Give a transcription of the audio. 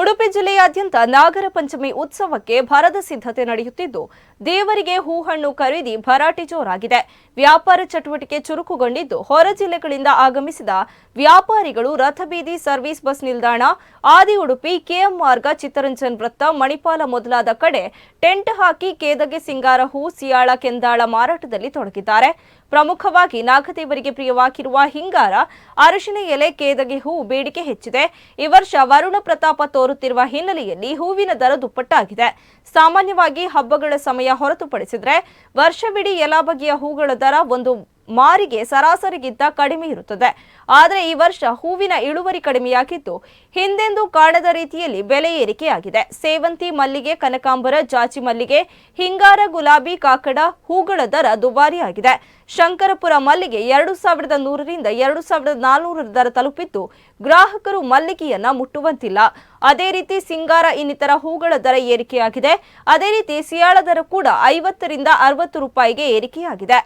ಉಡುಪಿ ಜಿಲ್ಲೆಯಾದ್ಯಂತ ನಾಗರ ಪಂಚಮಿ ಉತ್ಸವಕ್ಕೆ ಭರದ ಸಿದ್ಧತೆ ನಡೆಯುತ್ತಿದ್ದು, ದೇವರಿಗೆ ಹೂಹಣ್ಣು ಖರೀದಿ ಭರಾಟೆ ಜೋರಾಗಿದೆ. ವ್ಯಾಪಾರ ಚಟುವಟಿಕೆ ಚುರುಕುಗೊಂಡಿದ್ದು, ಹೊರ ಜಿಲ್ಲೆಗಳಿಂದ ಆಗಮಿಸಿದ ವ್ಯಾಪಾರಿಗಳು ರಥಬೀದಿ ಸರ್ವಿಸ್ ಬಸ್ ನಿಲ್ದಾಣ, ಆದಿ ಉಡುಪಿ, ಕೆಎಂ ಮಾರ್ಗ, ಚಿತ್ತರಂಜನ್ ವೃತ್ತ, ಮಣಿಪಾಲ ಮೊದಲಾದ ಕಡೆ ಟೆಂಟ್ ಹಾಕಿ ಕೇದಗೆ ಸಿಂಗಾರ ಹೂ, ಸಿಯಾಳ, ಕೆಂದಾಳ ಮಾರಾಟದಲ್ಲಿ ತೊಡಗಿದ್ದಾರೆ. ಪ್ರಮುಖವಾಗಿ ನಾಗದೇವರಿಗೆ ಪ್ರಿಯವಾಗಿರುವ ಹಿಂಗಾರ ಅರಶಿನ ಎಲೆ, ಕೇದಗೆ ಹೂ ಬೇಡಿಕೆ ಹೆಚ್ಚಿದೆ. ಈ ವರ್ಷ ವರುಣ ಪ್ರತಾಪ ತೋರುತ್ತಿರುವ ಹಿನ್ನೆಲೆಯಲ್ಲಿ ಹೂವಿನ ದರ ದುಪ್ಪಟ್ಟಾಗಿದೆ. ಸಾಮಾನ್ಯವಾಗಿ ಹಬ್ಬಗಳ ಸಮಯ ಹೊರತುಪಡಿಸಿದ್ರೆ ವರ್ಷವಿಡೀ ಎಲ್ಲ ಬಗೆಯ ಹೂಗಳ ದರ ಒಂದು ಮಾರಿಗೆ ಸರಾಸರಿಗಿಂತ ಕಡಿಮೆ ಇರುತ್ತದೆ. ಆದರೆ ಈ ವರ್ಷ ಹೂವಿನ ಇಳುವರಿ ಕಡಿಮೆಯಾಗಿದ್ದು, ಹಿಂದೆಂದೂ ಕಾಣದ ರೀತಿಯಲ್ಲಿ ಬೆಲೆ ಏರಿಕೆಯಾಗಿದೆ. ಸೇವಂತಿ ಮಲ್ಲಿಗೆ, ಕನಕಾಂಬರ ಜಾಚಿ ಮಲ್ಲಿಗೆ, ಹಿಂಗಾರ ಗುಲಾಬಿ, ಕಾಕಡ, ಹೂಗಳ ದರ ದುಬಾರಿಯಾಗಿದೆ. ಶಂಕರಪುರ ಮಲ್ಲಿಗೆ ಎರಡು ಸಾವಿರದ ನೂರರಿಂದ ಎರಡು ಸಾವಿರದ ನಾಲ್ನೂರರ ದರ ತಲುಪಿದ್ದು, ಗ್ರಾಹಕರು ಮಲ್ಲಿಗೆಯನ್ನ ಮುಟ್ಟುವಂತಿಲ್ಲ. ಅದೇ ರೀತಿ ಸಿಂಗಾರ ಇನ್ನಿತರ ಹೂಗಳ ದರ ಏರಿಕೆಯಾಗಿದೆ. ಅದೇ ರೀತಿ ಸಿಯಾಳ ದರ ಕೂಡ ಐವತ್ತರಿಂದ ಅರವತ್ತು ರೂಪಾಯಿಗೆ ಏರಿಕೆಯಾಗಿದೆ.